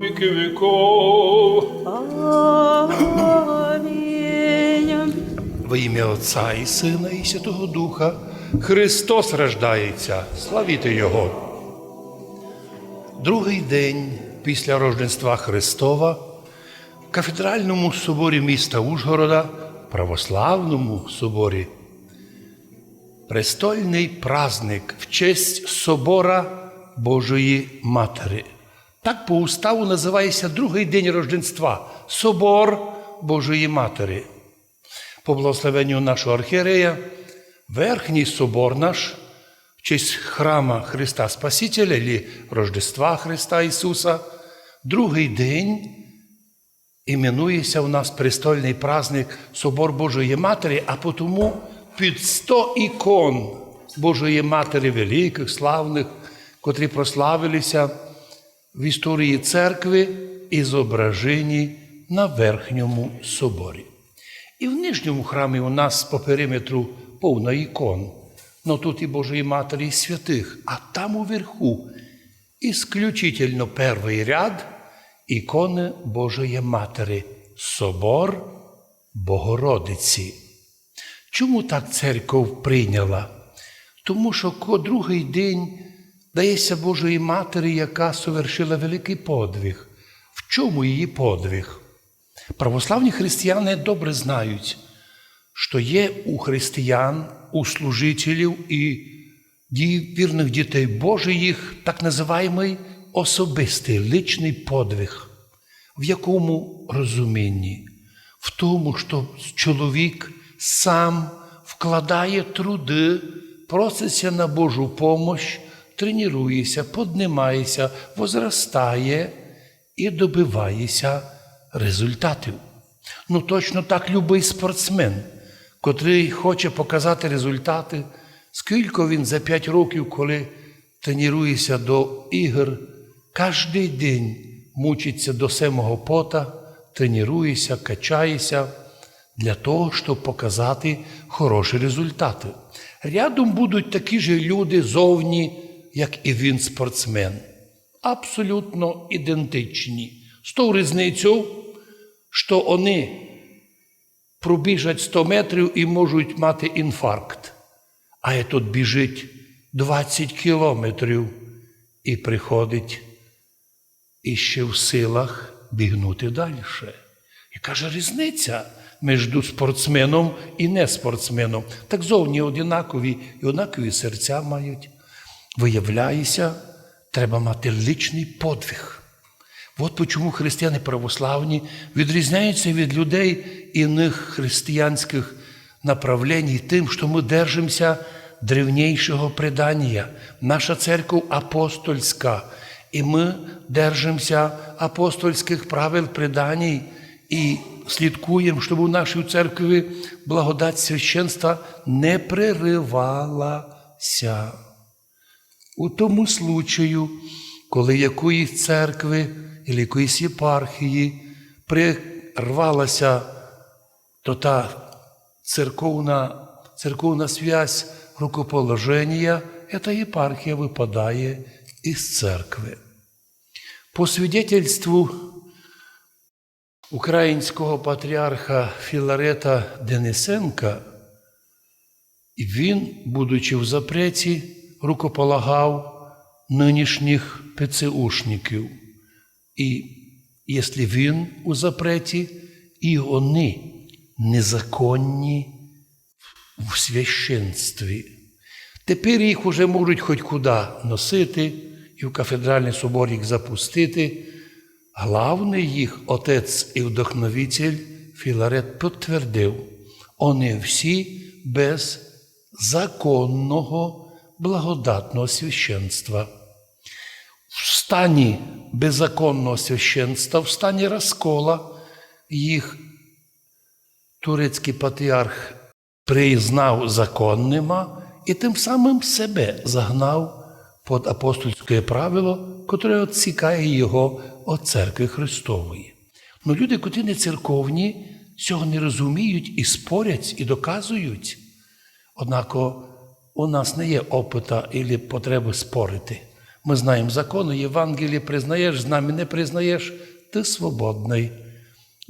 віки віков. Амінь. Во ім'я Отця і Сина, і Святого Духа Христос рождається, славіте Його. Другий день після Рождества Христова в кафедральному соборі міста Ужгорода, православному соборі, престольний праздник в честь собора Божої Матері. Так по уставу називається другий день Рождества Собор Божої Матері. По благословенню нашого архієрея, верхній собор наш в честь храма Христа Спасителя или Рождества Христа Ісуса, другий день іменується у нас престольний праздник Собор Божої Матері, а потому під 100 ікон Божої Матері великих, славних, котрі прославилися в історії церкви і зображені на верхньому соборі. І в нижньому храмі у нас по периметру повно ікон. Ну тут і Божої Матері і святих, а там уверху исключительно перший ряд ікони Божої Матері, собор Богородиці. Чому так церков прийняла? Тому що ко другий день дається Божої Матері, яка совершила великий подвиг. В чому її подвиг? Православні християни добре знають, що є у християн, у служителів і вірних дітей Божих так називаємий особистий личний подвиг. В якому розумінні? В тому, що чоловік сам вкладає труди, проситься на Божу помощь, тренується, піднімається, возростає і добивається результатів. Ну точно так любий спортсмен, котрий хоче показати результати, скільки він за 5 років, коли тренується до ігор, кожен день мучиться до самого пота, тренується, качається для того, щоб показати хороші результати. Рядом будуть такі ж люди зовні, як і він спортсмен. Абсолютно ідентичні. З тою різницею, що вони пробіжать 100 метрів і можуть мати інфаркт. А тут біжить 20 кілометрів і приходить іще в силах бігнути далі. Яка ж різниця між спортсменом і неспортсменом? Так зовні однакові і однакові серця мають. Виявляється, треба мати личний подвиг. От чому християни православні відрізняються від людей іних християнських направлень тим, що ми держимося древнішого предання. Наша церква апостольська, і ми держимося апостольських правил преданій і слідкуємо, щоб у нашій церкві благодать священства не приривалася. У тому случаю, коли якоїсь церкви і якоїсь єпархії прирвалася то та церковна, церковна связь рукоположення, эта єпархія випадає із церкви. По свідетельству українського патріарха Філарета Денисенка, він, будучи в запреті, рукополагав нинішніх ПЦУшників. І якщо він у запреті, і вони незаконні в священстві. Тепер їх уже можуть хоч куди носити, і в кафедральний собор їх запустити. Главний їх отець і вдохновитель Філарет підтвердив, вони всі без законного благодатного священства. В стані беззаконного священства, в стані розкола їх турецький патріарх признав законними і тим самим себе загнав під апостольське правило, котре відсікає його від церкви Христової. Ну люди, котрі не церковні, цього не розуміють і спорять, і доказують. Однако у нас не є опита і потреби спорити. Ми знаємо закони, Євангеліє признаєш, з нами не признаєш, ти свободний.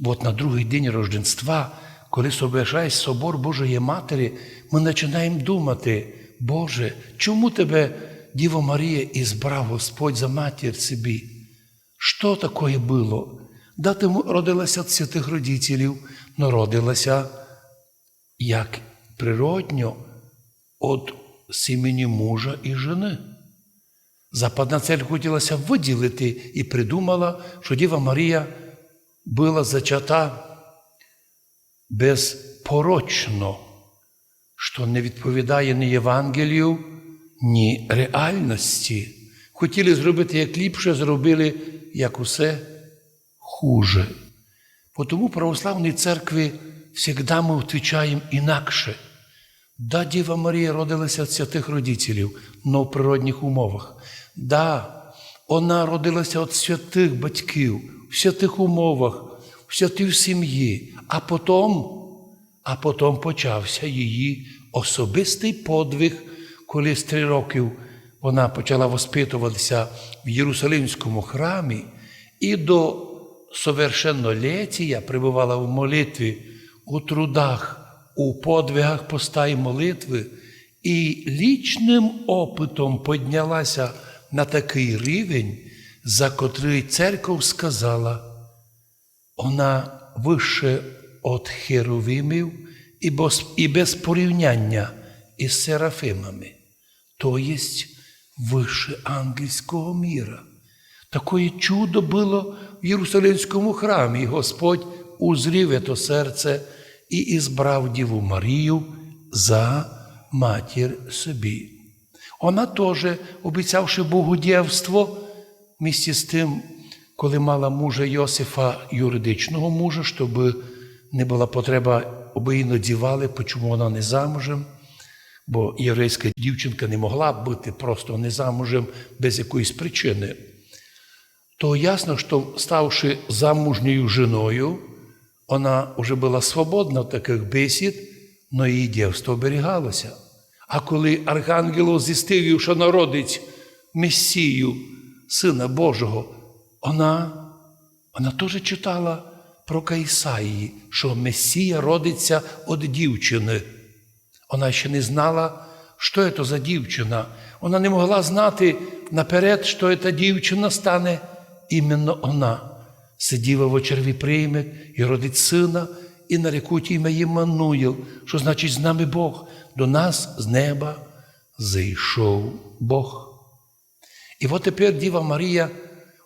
От на другий день Рождества, коли совершає собор Божої Матері, ми починаємо думати, Боже, чому тебе, Діво Марія, ізбрав Господь за матір собі? Що таке було? Да ти родилася від святих родителів, но родилася як природньо від сімені мужа і жени. Западна церква хотілося виділити і придумала, що Діва Марія була зачата безпорочно, що не відповідає ні Євангелію, ні реальності. Хотіли зробити як ліпше, зробили як усе хуже. Тому православній церкві завжди ми відповідаємо інакше. Да, Діва Марія родилася від святих родителів, но в природних умовах. Да, вона родилася від святих батьків, в святих умовах, в святій сім'ї, а потім, а потім почався її особистий подвиг, коли з три років вона почала воспитуватися в Єрусалимському храмі і до совершеннолетія пребувала в молитві, у трудах, у подвигах поста і молитви, і лічним опитом піднялася на такий рівень, за котрий церков сказала, вона вище від херовимів і без, порівняння із серафимами, то єсть вище ангельського міра. Такое чудо було в Єрусалимському храмі, Господь узрів це серце і ізбрав Діву Марію за матір собі. Вона теж, обіцявши Богу дівство, місті з тим, коли мала мужа Йосифа, юридичного мужа, щоб не була потреба, аби її надівали, чому вона не замужем, бо єврейська дівчинка не могла бути просто не замужем без якоїсь причини. То ясно, що ставши замужньою жіною, вона вже була свободна в таких бесід, але її дівство оберігалося. А коли Архангел зістив, що народить Месію, Сина Божого, вона, вона теж читала про Каїсаї, що Месія родиться від дівчини. Вона ще не знала, що це за дівчина. Вона не могла знати наперед, що ця дівчина стане іменно вона. Сиділа в очерві прийме і родить сина, і нарекуть ім'я Ємануїл, що значить з нами Бог. До нас з неба зайшов Бог. І от тепер Діва Марія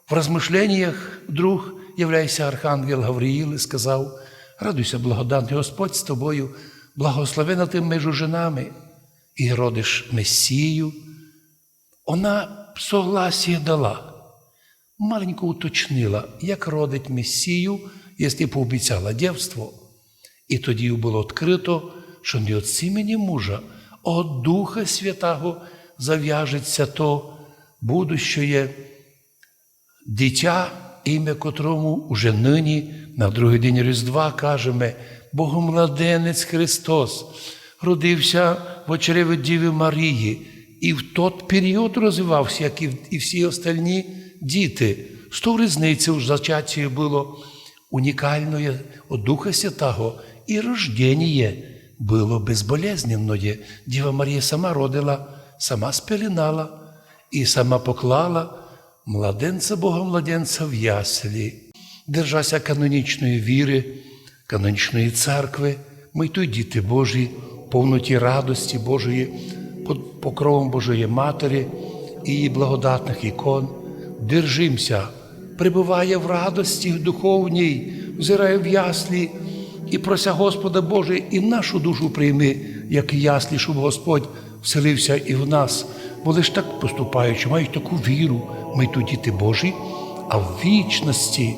в розмишленнях друг являється Архангел Гавриїл і сказав: Радуйся, благодатний Господь з тобою, благословена ти між жінами, і родиш Месію. Вона согласие дала маленько уточнила, як родить Месію, якщо пообіцяла дівство. І тоді було відкрито, що не від сімені мужа, а від Духа Святого зав'яжеться то будущее дитя, ім'я котрому уже нині, на другий день Різдва, кажемо, Богомладенець Христос родився в очереві Діви Марії, і в той період розвивався, як і всі остальні діти. З того різниці в зачатті було унікальне від Духа Святого, і рождення було безболезненне. Діва Марія сама родила, сама спеленала і сама поклала младенця Бога младенця в яслі, держася канонічної віри, канонічної церкви. Ми тут діти Божі, повноті радості Божої, під покровом Божої Матері і її благодатних ікон. Держимся, пребуває в радості духовній, взирає в яслі і прося Господа Боже, і нашу душу прийми, як яслі, щоб Господь вселився і в нас. Бо лиш так поступаючи, мають таку віру, ми тут діти Божі, а в вічності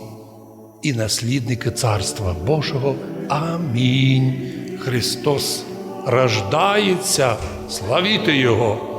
і наслідники Царства Божого. Амінь. Христос рождається, славіте Його!